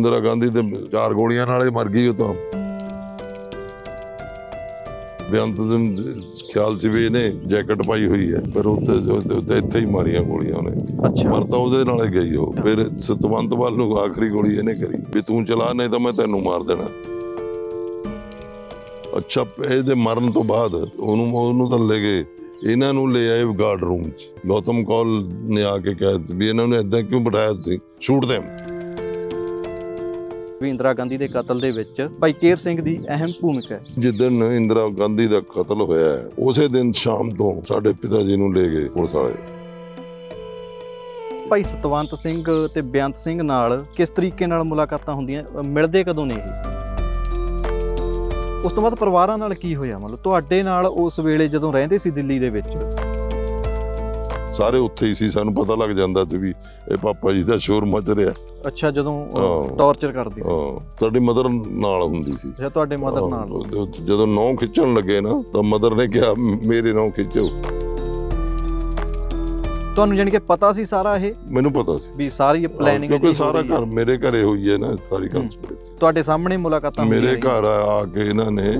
ਇੰਦਰਾ ਗਾਂਧੀ ਦੇ ਚਾਰ ਗੋਲੀਆਂ ਨਾਲੇ ਮਰ ਗਈ ਉਹ ਤਾਂ। ਬੇਅੰਤ ਦੇ ਖਿਆਲ ਚ ਵੀ ਇਹਨੇ ਜੈਕਟ ਪਾਈ ਹੋਈ ਹੈ ਪਰ ਉੱਤੇ ਇੱਥੇ ਹੀ ਮਾਰੀਆਂ ਗੋਲੀਆਂ ਉਹਨੇ। ਅੱਛਾ। ਮਰ ਤਾਂ ਉਹਦੇ ਨਾਲ ਹੀ ਗਈ ਉਹ। ਫਿਰ ਸਤਵੰਤ ਵੱਲ ਨੂੰ ਆਖਰੀ ਗੋਲੀ ਇਹਨੇ ਕਰੀ। ਵੀ ਤੂੰ ਚਲਾ ਨਹੀਂ ਤਾਂ ਮੈਂ ਤੈਨੂੰ ਮਾਰ ਦੇਣਾ। ਅੱਛਾ ਇਹਦੇ ਮਰਨ ਤੋਂ ਬਾਅਦ ਉਹਨੂੰ ਉਹਨੂੰ ਤਾਂ ਲੈ ਗਏ। ਇਹਨਾਂ ਨੂੰ ਲੈ ਆਏ ਗਾਰਡ ਰੂਮ 'ਚ। ਗੌਤਮ ਕੌਲ ਨੇ ਆ ਕੇ ਕਿਹਾ ਵੀ ਇਹਨਾਂ ਨੂੰ ਇਦਾਂ ਕਿਉਂ ਬਿਠਾਇਆ ਤੁਸੀਂ? ਸ਼ੂਟ them ਵੀ ਇੰਦਰਾ ਗਾਂਧੀ ਦੇ ਕਤਲ ਦੇ ਵਿੱਚ ਭਾਈ ਕੇਰ ਸਿੰਘ ਦੀ ਅਹਿਮ ਭੂਮਿਕਾ ਹੈ। ਜਿੱਦਣ ਇੰਦਰਾ ਗਾਂਧੀ ਦਾ ਕਤਲ ਹੋਇਆ ਹੈ, ਉਸੇ ਦਿਨ ਸ਼ਾਮ ਤੋਂ ਸਾਡੇ ਪਿਤਾ ਜੀ ਨੂੰ ਲੈ ਗਏ ਪੁਲਿਸ ਵਾਲੇ। ਭਾਈ ਸਤਵੰਤ ਸਿੰਘ ਤੇ ਬੇਅੰਤ ਸਿੰਘ ਨਾਲ ਕਿਸ ਤਰੀਕੇ ਨਾਲ ਮੁਲਾਕਾਤਾਂ ਹੁੰਦੀਆਂ ਮਿਲਦੇ ਕਦੋਂ ਨੇ ਇਹ? ਉਸ ਤੋਂ ਬਾਅਦ ਪਰਿਵਾਰਾਂ ਨਾਲ ਕੀ ਹੋਇਆ? ਮਤਲਬ ਤੁਹਾਡੇ ਨਾਲ ਉਸ ਵੇਲੇ ਜਦੋਂ ਰਹਿੰਦੇ ਸੀ ਦਿੱਲੀ ਦੇ ਵਿੱਚ? ਸਾਰੇ ਉੱਥੇ ਹੀ ਸੀ ਸਾਨੂੰ ਪਤਾ ਲੱਗ ਜਾਂਦਾ ਸੀ ਵੀ ਇਹ ਪਾਪਾ ਜੀ ਦਾ ਸ਼ੋਰ ਮਚ ਰਿਹਾ। ਅੱਛਾ ਜਦੋਂ ਹਾਂ। ਟੌਰਚਰ ਕਰਦੇ ਸੀ। ਹਾਂ, ਸਾਡੀ ਮਦਰ ਨਾਲ ਹੁੰਦੀ ਸੀ। ਅੱਛਾ ਤੁਹਾਡੇ ਮਦਰ ਨਾਲ ਹਾਂ, ਜਦੋਂ ਨੌ ਖਿੱਚਣ ਲੱਗੇ ਨਾ ਤਾਂ ਮਦਰ ਨੇ ਕਿਹਾ ਮੇਰੇ ਨੌ ਖਿੱਚੋ। ਤੁਹਾਨੂੰ ਜਾਣੀ ਕਿ ਪਤਾ ਸੀ ਸਾਰਾ ਇਹ? ਮੈਨੂੰ ਪਤਾ ਸੀ। ਵੀ ਸਾਰੀ ਪਲੈਨਿੰਗ ਕਿਉਂਕਿ ਸਾਰਾ ਘਰ ਮੇਰੇ ਘਰੇ ਹੋਈ ਹੈ ਨਾ ਸਾਰੀ ਕੰਸਪੀਰੇਸੀ ਤੁਹਾਡੇ ਸਾਹਮਣੇ ਮੁਲਾਕਾਤਾਂ ਮੇਰੇ ਘਰ ਆ ਆ ਕੇ ਇਹਨਾਂ ਨੇ